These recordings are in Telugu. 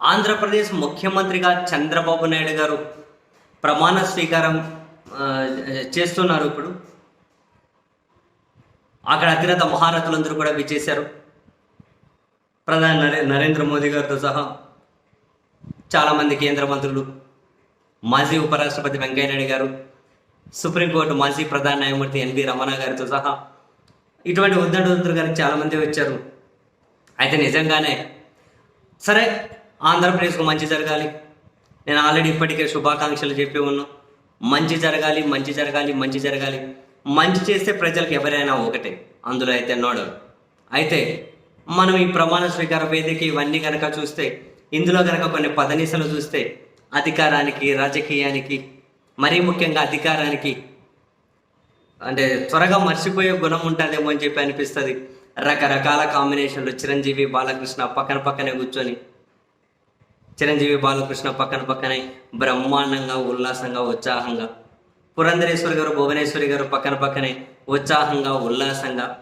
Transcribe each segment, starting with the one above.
ఆంధ్రప్రదేశ్ ముఖ్యమంత్రిగా చంద్రబాబు నాయుడు గారు ప్రమాణ స్వీకారం చేస్తున్నారు ఇప్పుడు. అక్కడ అగ్రత మహారథులందరూ కూడా విచ్చేశారు. ప్రధాని నరే నరేంద్ర మోదీ గారితో సహా చాలామంది కేంద్ర మంత్రులు మాజీ ఉపరాష్ట్రపతి వెంకయ్యనాయుడు గారు సుప్రీంకోర్టు మాజీ ప్రధాన న్యాయమూర్తి ఎన్వి రమణ గారితో సహా ఇటువంటి ఉద్దండుతులు గారికి చాలామంది వచ్చారు. అయితే నిజంగానే సరే ఆంధ్రప్రదేశ్కు మంచి జరగాలి. నేను ఆల్రెడీ ఇప్పటికే శుభాకాంక్షలు చెప్పి ఉన్నాను. మంచి జరగాలి మంచి జరగాలి మంచి జరగాలి. మంచి చేస్తే ప్రజలకు ఎవరైనా ఒకటే. అందులో అయితే నోడు అయితే మనం ఈ ప్రమాణ స్వీకార వేదిక ఇవన్నీ కనుక చూస్తే ఇందులో కనుక కొన్ని పదనీసలు చూస్తే అధికారానికి రాజకీయానికి మరీ ముఖ్యంగా అధికారానికి అంటే త్వరగా మర్చిపోయే గుణం ఉంటుందేమో అని చెప్పి అనిపిస్తుంది. రకరకాల కాంబినేషన్లు. చిరంజీవి బాలకృష్ణ పక్కన పక్కనే కూర్చొని చిరంజీవి బాలకృష్ణ పక్కన పక్కనే బ్రహ్మాండంగా ఉల్లాసంగా ఉత్సాహంగా. పురంధరేశ్వరి గారు భువనేశ్వరి గారు పక్కన పక్కనే ఉత్సాహంగా ఉల్లాసంగా.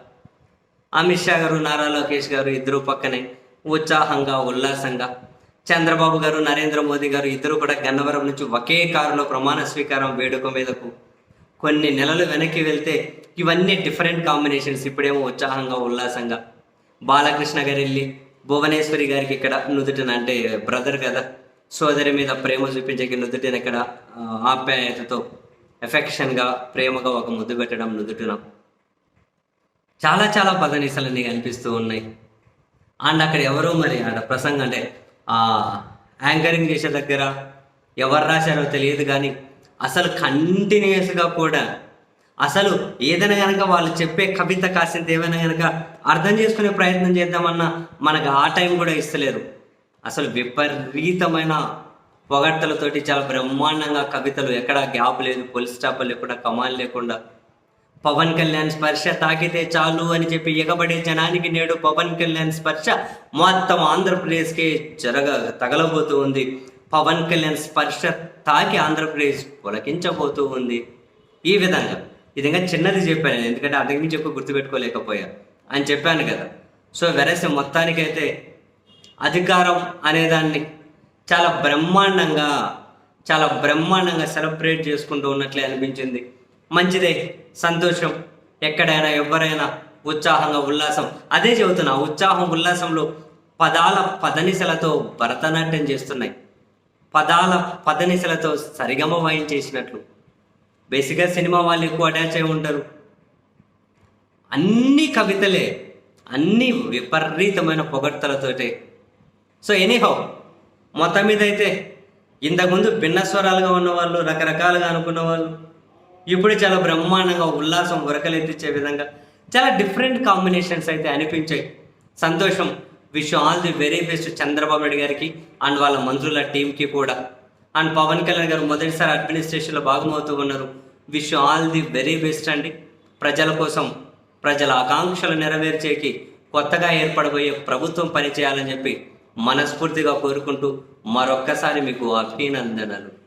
అమిత్ షా గారు నారా లోకేష్ గారు ఇద్దరు పక్కనే ఉత్సాహంగా ఉల్లాసంగా. చంద్రబాబు గారు నరేంద్ర మోదీ గారు ఇద్దరు కూడా గన్నవరం నుంచి ఒకే కారులో ప్రమాణ స్వీకారం వేడుక మీదకు కొన్ని నెలలు వెనక్కి వెళ్తే ఇవన్నీ డిఫరెంట్ కాంబినేషన్స్. ఇప్పుడేమో ఉత్సాహంగా ఉల్లాసంగా. బాలకృష్ణ గారు వెళ్ళి భువనేశ్వరి గారికి ఇక్కడ నుదుటిన అంటే బ్రదర్ కదా సోదరి మీద ప్రేమ చూపించే నుదుటిన ఇక్కడ ఆప్యాయతతో ఎఫెక్షన్గా ప్రేమగా ఒక ముద్దు పెట్టడం నుదుటిన. చాలా చాలా పదనిసలన్నీ కనిపిస్తూ ఉన్నాయి. అండ్ అక్కడ ఎవరో మరి ఆడ ప్రసంగం అంటే ఆ యాంకరింగ్ చేసే దగ్గర ఎవరు రాశారో తెలియదు కానీ అసలు కంటిన్యూస్గా కూడా అసలు ఏదైనా కనుక వాళ్ళు చెప్పే కవిత కాసింత ఏమైనా కనుక అర్థం చేసుకునే ప్రయత్నం చేద్దామన్నా మనకు ఆ టైం కూడా ఇస్తలేరు. అసలు విపరీతమైన పొగడ్తలతోటి చాలా బ్రహ్మాండంగా కవితలు ఎక్కడా గ్యాప్ లేదు పోలీస్ స్టాప్ లేకుండా కమాల్ లేకుండా. పవన్ కళ్యాణ్ స్పర్శ తాకితే చాలు అని చెప్పి ఎగబడే జనానికి నేడు పవన్ కళ్యాణ్ స్పర్శ మొత్తం ఆంధ్రప్రదేశ్కి జరగ తగలబోతూ ఉంది. పవన్ కళ్యాణ్ స్పర్శ తాకి ఆంధ్రప్రదేశ్ పులకించబోతూ ఉంది. ఈ విధంగా విధంగా చిన్నది చెప్పాను నేను, ఎందుకంటే అంతకు మించి ఎక్కువ గుర్తుపెట్టుకోలేకపోయా అని చెప్పాను కదా. సో వెరస్ మొత్తానికైతే అధికారం అనేదాన్ని చాలా బ్రహ్మాండంగా చాలా బ్రహ్మాండంగా సెలబ్రేట్ చేసుకుంటూ ఉన్నట్లే అనిపించింది. మంచిదే సంతోషం ఎక్కడైనా ఎవరైనా ఉత్సాహంగా ఉల్లాసం. అదే చెబుతున్నా ఉత్సాహం ఉల్లాసంలో పదాల పదనిసలతో భరతనాట్యం చేస్తున్నాయి. పదాల పదనిసలతో సరిగమ వాయించేసినట్లు బేసిక్గా సినిమా వాళ్ళు ఎక్కువ అటాచ్ అయి ఉంటారు. అన్ని కవితలే అన్ని విపరీతమైన పొగడ్తలతోటే. సో ఎనీహౌ మొత్తం మీద అయితే ఇంతకుముందు భిన్న స్వరాలుగా ఉన్నవాళ్ళు రకరకాలుగా అనుకున్న వాళ్ళు ఇప్పుడు చాలా బ్రహ్మాండంగా ఉల్లాసం ఉరకలెత్తించే విధంగా చాలా డిఫరెంట్ కాంబినేషన్స్ అయితే అనిపించాయి. సంతోషం wish all the very best Chandrababu Naidu గారికి అండ్ వాళ్ళ మంత్రుల టీంకి కూడా. అండ్ పవన్ కళ్యాణ్ గారు మొదటిసారి అడ్మినిస్ట్రేషన్లో భాగమవుతూ ఉన్నారు. Wish all the very best అండి. ప్రజల కోసం ప్రజల ఆకాంక్షలు నెరవేర్చేకి కొత్తగా ఏర్పడబోయే ప్రభుత్వం పనిచేయాలని చెప్పి మనస్ఫూర్తిగా కోరుకుంటూ మరొక్కసారి మీకు అభినందనలు.